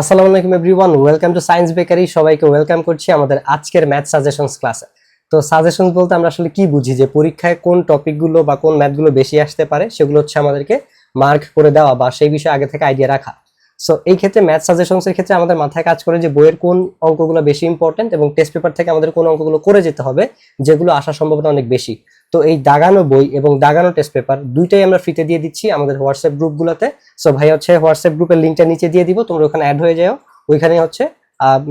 আসসালামু আলাইকুম everyone, welcome to science bakery. সবাইকে ওয়েলকাম করছি আমাদের আজকের ম্যাথ সাজেশনস ক্লাসে। তো সাজেশনস বলতে আমরা আসলে কি বুঝি? যে পরীক্ষায় কোন টপিকগুলো বা কোন ম্যাথগুলো বেশি আসতে পারে, সেগুলো হচ্ছে আমাদেরকে মার্ক করে দেওয়া বা সেই বিষয়ে আগে থেকে আইডিয়া রাখা। সো এই ক্ষেত্রে ম্যাথ সাজেশনসের ক্ষেত্রে আমাদের মাথায় কাজ করে যে বইয়ের কোন অঙ্কগুলো বেশি ইম্পর্টেন্ট এবং টেস্ট পেপার থেকে আমাদের কোন অঙ্কগুলো করে যেতে হবে, যেগুলো আসার সম্ভাবনা অনেক বেশি। তো এই দাগানো বই এবং দাগানো টেস্ট পেপার দুইটাই আমরা ফ্রিতে দিয়ে দিচ্ছি আমাদের হোয়াটসঅ্যাপ গ্রুপগুলোতে সো ভাই হচ্ছে হোয়াটসঅ্যাপ গ্রুপের লিঙ্কটা নিচে দিয়ে দিব, তোমরা ওখানে অ্যাড হয়ে যাও। ওইখানে হচ্ছে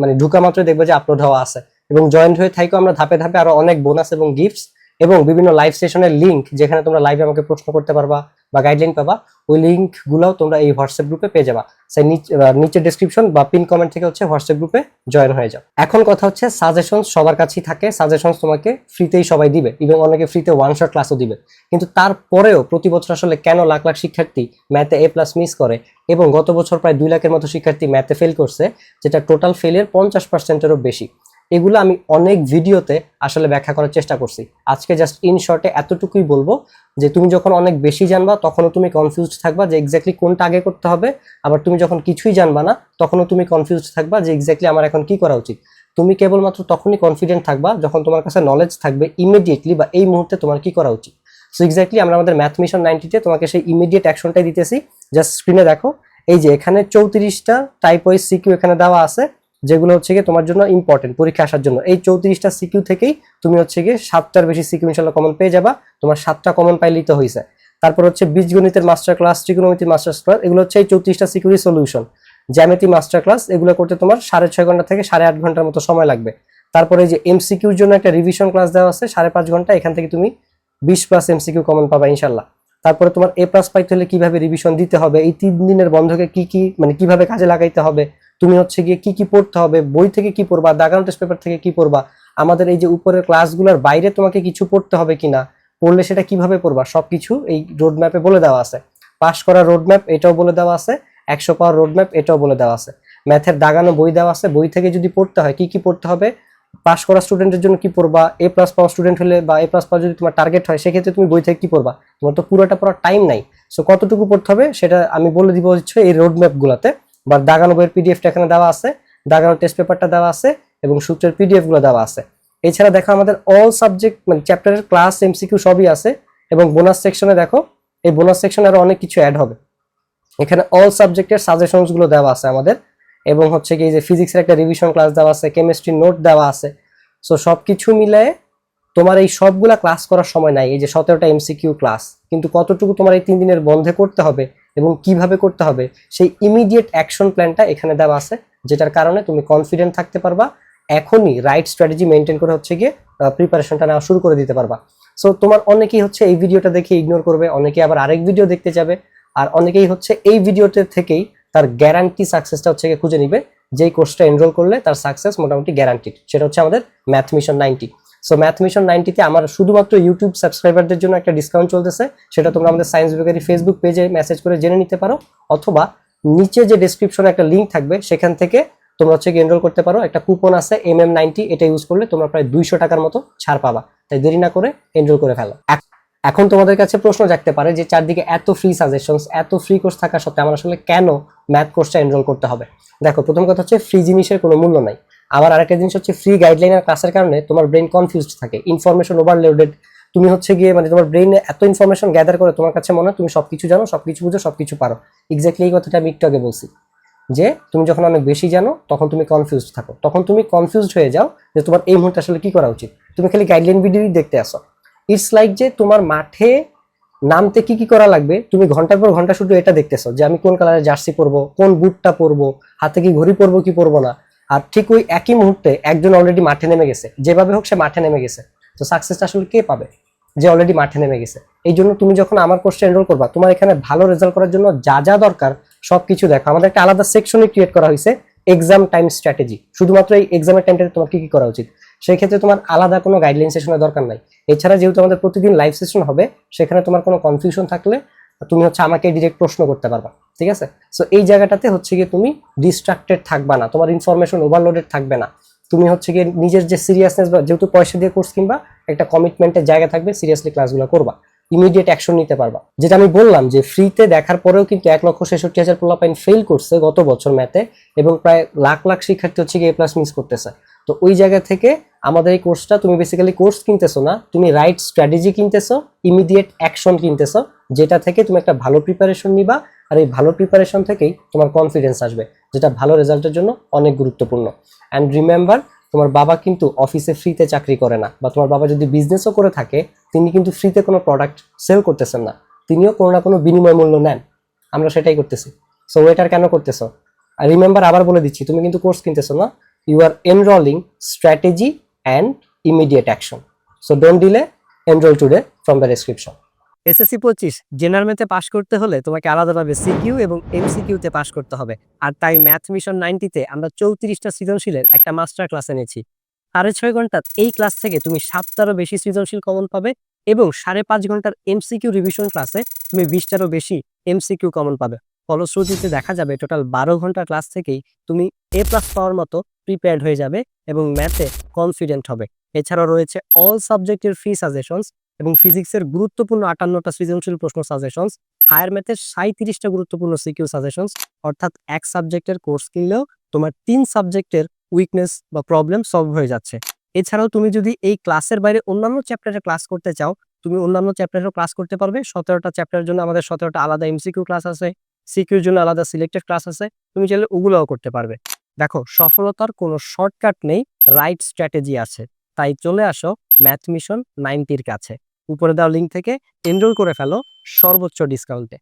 মানে ঢুকা মাত্র দেখবে যে আপলোড হওয়া আছে। এবং জয়েন্ট হয়ে থাকো আমরা ধাপে ধাপে আরও অনেক বোনাস এবং গিফটস এবং বিভিন্ন লাইভ সেশনের লিঙ্ক যেখানে তোমরা লাইভে আমাকে প্রশ্ন করতে পারবা। বা গাইডলাইন পাবা, ওই লিংক গুলাও তোমরা এই হোয়াটসঅ্যাপ গ্রুপে পেয়ে যাবা। সেই নিচে ডেসক্রিপশন বা পিন কমেন্ট থেকে হচ্ছে হোয়াটসঅ্যাপ গ্রুপে জয়েন হয়ে যাও। এখন কথা হচ্ছে সাজেশন সবার কাছেই থাকে সাজেশন তোমাকে ফ্রিতেই সবাই দিবে এবং অনেকে ফ্রিতে ওয়ান শট ক্লাসও দিবে। কিন্তু তারপরেও প্রতি বছর আসলে কেন লাখ লাখ শিক্ষার্থী ম্যাথে এ প্লাস মিস করে এবং গত বছর প্রায় দুই লাখের মতো শিক্ষার্থী ম্যাথে ফেল করছে, যেটা টোটাল ফেলের পঞ্চাশ পার্সেন্টেরও বেশি। এগুলো আমি অনেক ভিডিওতে আসলে ব্যাখ্যা করার চেষ্টা করছি। আজকে জাস্ট ইন শর্টে এতটুকুই বলব। যে তুমি যখন অনেক বেশি জানবা, তখনও তুমি কনফিউজড থাকবা যে এক্স্যাক্টলি কোনটা আগে করতে হবে। আবার তুমি যখন কিছুই জানবা না, তখনও তুমি কনফিউজড থাকবা যে এক্স্যাক্টলি আমার এখন কি করা উচিত। তুমি কেবলমাত্র তখনই কনফিডেন্ট থাকবা যখন তোমার কাছে নলেজ থাকবে ইমিডিয়েটলি বা এই মুহূর্তে তোমার কি করা উচিত। সো এক্স্যাক্টলি আমরা আমাদের ম্যাথ মিশন নাইনটিতে তোমাকে সেই ইমিডিয়েট অ্যাকশনটাই দিতেছি। জাস্ট স্ক্রিনে দেখো। এই যে এখানে চৌত্রিশটা টাইপ ওয়াইজ সিকিউ এখানে দেওয়া আছে। যেগুলো হচ্ছে গিয়ে তোমার জন্য ইম্পর্টেন্ট পরীক্ষা আসার জন্য। এই চৌত্রিশটা সিকিউ থেকেই তুমি হচ্ছে গিয়ে সাতটার বেশি সিকিউ ইনশাল্লাহ কমন পেয়ে যাবা। তোমার সাতটা কমন পাইলেই তো হয়েছে তারপর হচ্ছে বীজগণিতের মাস্টার ক্লাস ত্রিকোণমিতির মাস্টার ক্লাস এগুলো হচ্ছে এই চৌত্রিশটা সিকিউরি সলিউশন জ্যামিতি মাস্টার ক্লাস এগুলো করতে তোমার সাড়ে ছয় ঘণ্টা থেকে সাড়ে আট ঘণ্টার মতো সময় লাগবে। তারপরে এই যে এমসিকিউর জন্য একটা রিভিশন ক্লাস দেওয়া আছে, সাড়ে পাঁচ ঘণ্টা, এখান থেকে তুমি বিশ প্লাস এমসিকিউ কমন পাবা ইনশাল্লাহ তারপরে তোমার এ প্লাস পাইতে হলে কীভাবে রিভিশন দিতে হবে? এই তিন দিনের বন্ধকে কি কি মানে কীভাবে কাজে লাগাইতে হবে? তুমি হচ্ছে গিয়ে কি কি পড়তে হবে, বই থেকে কি পড়বা, দাগানো টেস্ট পেপার থেকে কি পড়বা, আমাদের এই যে উপরের ক্লাসগুলোর বাইরে তোমাকে কিছু পড়তে হবে কিনা, পড়লে সেটা কীভাবে পড়বা, সবকিছু এই রোড ম্যাপে বলে দেওয়া আছে। পাস করা রোড ম্যাপ এটাও বলে দেওয়া আছে, একশো পাওয়ার রোড ম্যাপ এটাও বলে দেওয়া আছে। ম্যাথের দাগানো বই দেওয়া আছে, বই থেকে যদি পড়তে হয়, কি কি পড়তে হবে পাস করা স্টুডেন্টের জন্য কি পড়বা এ প্লাস পাওয়া স্টুডেন্ট হলে বা এ প্লাস পাওয়া যদি তোমার টার্গেট হয়, সেক্ষেত্রে তুমি বই থেকে কি পড়বা, তোমার তো পুরোটা পড়ার টাইম নাই। সো কতটুকু পড়তে হবে, সেটা আমি বলে দিব হচ্ছে এই রোড ম্যাপগুলোতে বা দাগানো বইয়ের পিডিএফটা এখানে দেওয়া আছে, দাগানো টেস্ট পেপারটা দেওয়া আছে এবং সূত্রের পিডিএফগুলো দেওয়া আছে। এছাড়া দেখো আমাদের অল সাবজেক্ট মানে চ্যাপ্টারের ক্লাস এমসিকিউ সবই আছে এবং বোনাস সেকশনে দেখো, এই বোনাস সেকশনে আরও অনেক কিছু অ্যাড হবে। এখানে অল সাবজেক্টের সাজেশনসগুলো দেওয়া আছে আমাদের এবং হচ্ছে কি যে ফিজিক্সের একটা রিভিশন ক্লাস দেওয়া আছে কেমিস্ট্রি নোট দেওয়া আছে। সো সবকিছু মিলায়ে তোমার এই সবগুলা ক্লাস করার সময় নাই, এই যে সতেরোটা এমসিকিউ ক্লাস কিন্তু কতটুকু তোমার এই তিন দিনের বন্ধে করতে হবে এবং কীভাবে করতে হবে, সেই ইমিডিয়েট অ্যাকশন প্ল্যানটা এখানে দেওয়া আছে, যেটার কারণে তুমি কনফিডেন্ট থাকতে পারবা, এখনই রাইট স্ট্র্যাটেজি মেনটেন করে হচ্ছে গিয়ে প্রিপারেশনটা নেওয়া শুরু করে দিতে পারবা। সো তোমার অনেকেই হচ্ছে এই ভিডিওটা দেখে ইগনোর করবে অনেকে আবার আরেক ভিডিও দেখতে যাবে, আর অনেকেই হচ্ছে এই ভিডিওতে থেকেই তার গ্যারান্টি সাকসেসটা হচ্ছে গিয়ে খুঁজে নিবে, যেই কোর্সটা এনরোল করলে তার সাকসেস মোটামুটি গ্যারান্টিড সেটা হচ্ছে আমাদের math mission ninety so math mission নাইনটিতে আমার শুধুমাত্র ইউটিউব সাবস্ক্রাইবারদের জন্য একটা ডিসকাউন্ট চলতেছে। সেটা তোমরা আমাদের সায়েন্স বেকারি ফেসবুক পেজে মেসেজ করে জেনে নিতে পারো। অথবা নিচে যে ডিসক্রিপশনে একটা লিঙ্ক থাকবে, সেখান থেকে তোমরা হচ্ছে এনরোল করতে পারো। একটা কুপন আছে এম এম নাইনটি এটা ইউজ করলে তোমরা প্রায় দুইশো টাকার মতো ছাড় পাবা। তাই দেরি না করে এনরোল করে ফেলো। এখন তোমাদের কাছে প্রশ্ন জাগতে পারে যে, চারদিকে এত ফ্রি সাজেশনস এত ফ্রি কোর্স থাকা সত্ত্বেও আমার আসলে কেন ম্যাথ কোর্সটা এনরোল করতে হবে? দেখো, প্রথম কথা হচ্ছে ফ্রি জিনিসের কোনো মূল্য নাই। আবার আরেকটা জিনিস হচ্ছে ফ্রি গাইডলাইন আর ক্লাসের কারণে তোমার ব্রেন কনফিউজড থাকে। ইনফরমেশন ওভারলোডেড তুমি হচ্ছে গিয়ে মানে তোমার ব্রেইনে এত ইনফরমেশন গ্যাদার করে তোমার কাছে মনে হয় তুমি সবকিছু জানো, সবকিছু বুঝো, সবকিছু পারো। এক্স্যাক্টলি এই কথাটা আমি একটু আগে বলছি। যে তুমি যখন অনেক বেশি জানো, তখন তুমি কনফিউজড থাকো। তখন তুমি কনফিউজড হয়ে যাও যে তোমার এই মুহূর্তে আসলে কি করা উচিত। তুমি খালি গাইডলাইন ভিডিওই দেখতে আসো। ইটস লাইক যে তোমার মাঠে নামতে কি কি করা লাগবে, তুমি ঘণ্টার পর ঘণ্টা শুধু এটা দেখতেছো যে আমি কোন কালারের জার্সি পরবো, কোন বুটটা পরবো, হাতে কি ঘড়ি পরবো কি পরবো না। আর ঠিক ওই একই মুহূর্তে একজন অলরেডি মাঠে নেমে গেছে। যেভাবে হোক সে মাঠে নেমে গেছে। তো সাকসেসটা আসলে কে পাবে? যে অলরেডি মাঠে নেমে গেছে। এই জন্য তুমি যখন আমার কোর্সে এনরোল করবা, তোমার এখানে ভালো রেজাল্ট করার জন্য যা যা দরকার সবকিছু দেখো। আমাদের একটা আলাদা সেকশনই ক্রিয়েট করা হয়েছে এক্সাম টাইম স্ট্র্যাটেজি শুধুমাত্র এই এক্সামের টাইমটাতে তোমার কি কি করা উচিত? সেই ক্ষেত্রে তোমার আলাদা কোনো গাইডলাইন সেশনের দরকার নাই। এছাড়া যেহেতু আমাদের প্রতিদিন লাইভ সেশন হবে, সেখানে তোমার কোনো কনফিউশন থাকলে তুমি হচ্ছে আমাকে ডিরেক্ট প্রশ্ন করতে পারবা, ঠিক আছে? সো এই জায়গাটাতে হচ্ছে গিয়ে তুমি ডিস্ট্রাক্টেড থাকবা না, তোমার ইনফরমেশন ওভারলোডেড থাকবে না। তুমি হচ্ছে গিয়ে নিজের যে সিরিয়াসনেস বা যেহেতু পয়সা দিয়ে কোর্স কিনবা, একটা কমিটমেন্টের জায়গা থাকবে সিরিয়াসলি ক্লাসগুলো করবা ইমিডিয়েট অ্যাকশন নিতে পারবা। যেটা আমি বললাম যে ফ্রিতে দেখার পরেও কিন্তু এক লক্ষ ছেষট্টি হাজার পোলাপাইন ফেল করছে গত বছর ম্যাথে এবং প্রায় লাখ লাখ শিক্ষার্থী হচ্ছে এ প্লাস মিস করতেছে। তো ওই জায়গা থেকে আমাদের এই কোর্সটা তুমি বেসিক্যালি কোর্স কিনতেছো না, তুমি রাইট স্ট্র্যাটেজি কিনতেছো ইমিডিয়েট অ্যাকশন কিনতেছো যেটা থেকে তুমি একটা ভালো প্রিপারেশন নিবা, আর এই ভালো প্রিপারেশন থেকেই তোমার কনফিডেন্স আসবে, যেটা ভালো রেজাল্টের জন্য অনেক গুরুত্বপূর্ণ। অ্যান্ড রিমেম্বার তোমার বাবা কিন্তু অফিসে ফ্রিতে চাকরি করে না, বা তোমার বাবা যদি বিজনেসও করে থাকে, তিনি কিন্তু ফ্রিতে কোনো প্রোডাক্ট সেল করতেছেন না, তিনিও কোনো না কোনো বিনিময় মূল্য নেন। আমরা সেটাই করতেছি। সো ওয়েটার কেন করতেছো? আর রিমেম্বার আবার বলে দিচ্ছি, তুমি কিন্তু কোর্স কিনতেছো না you are enrolling strategy and immediate action so don't delay enrol today from the description SSC পঁচিশ জেনারেল ম্যাথে পাশ করতে হলে তোমাকে আলাদাভাবে সিকিউ এবং এমসিকিউতে পাশ করতে হবে। আর তাই ম্যাথ মিশন নাইনটিতে আমরা চৌত্রিশটা সৃজনশীলের একটা মাস্টার ক্লাস এনেছি। সাড়ে ছয় ঘণ্টার এই ক্লাস থেকে তুমি সাতটারও বেশি সৃজনশীল কমন পাবে এবং সাড়ে পাঁচ ঘণ্টার এমসিকিউ রিভিশন ক্লাসে তুমি বিশটারও বেশি এমসিকিউ কমন পাবে। ফলশ্রুতিতে দেখা যাবে টোটাল বারো ঘণ্টার ক্লাস থেকেই তুমি এ প্লাস পাওয়ার মতো প্রিপেয়ার্ড হয়ে যাবে এবং ম্যাথে কনফিডেন্ট হবে। এছাড়াও রয়েছে অল সাবজেক্টের ফ্রি সাজেশনস এবং ফিজিক্সের গুরুত্বপূর্ণ আটান্নটা সৃজনশীল প্রশ্ন সাজেশনস হায়ার ম্যাথের সাঁত্রিশটা গুরুত্বপূর্ণ সিকিউ সাজেশনস অর্থাৎ এক সাবজেক্টের কোর্স কিনলেও তোমার তিন সাবজেক্টের উইকনেস বা প্রবলেম সলভ হয়ে যাচ্ছে। এছাড়াও তুমি যদি এই ক্লাসের বাইরে অন্যান্য চ্যাপ্টারে ক্লাস করতে চাও, তুমি অন্যান্য চ্যাপ্টারেও ক্লাস করতে পারবে। সতেরোটা চ্যাপ্টারের জন্য আমাদের সতেরোটা আলাদা এমসিকিউ ক্লাস আছে সিকিউর জন্য আলাদা সিলেক্টেড ক্লাস আছে, তুমি চাইলে ওগুলোও করতে পারবে। দেখো, সফলতার কোনো শর্টকাট নেই রাইট স্ট্র্যাটেজি আছে। তাই চলে আসো ম্যাথ মিশন নাইনটির কাছে। উপরে দেওয়া লিঙ্ক থেকে এনরোল করে ফেলো সর্বোচ্চ ডিসকাউন্টে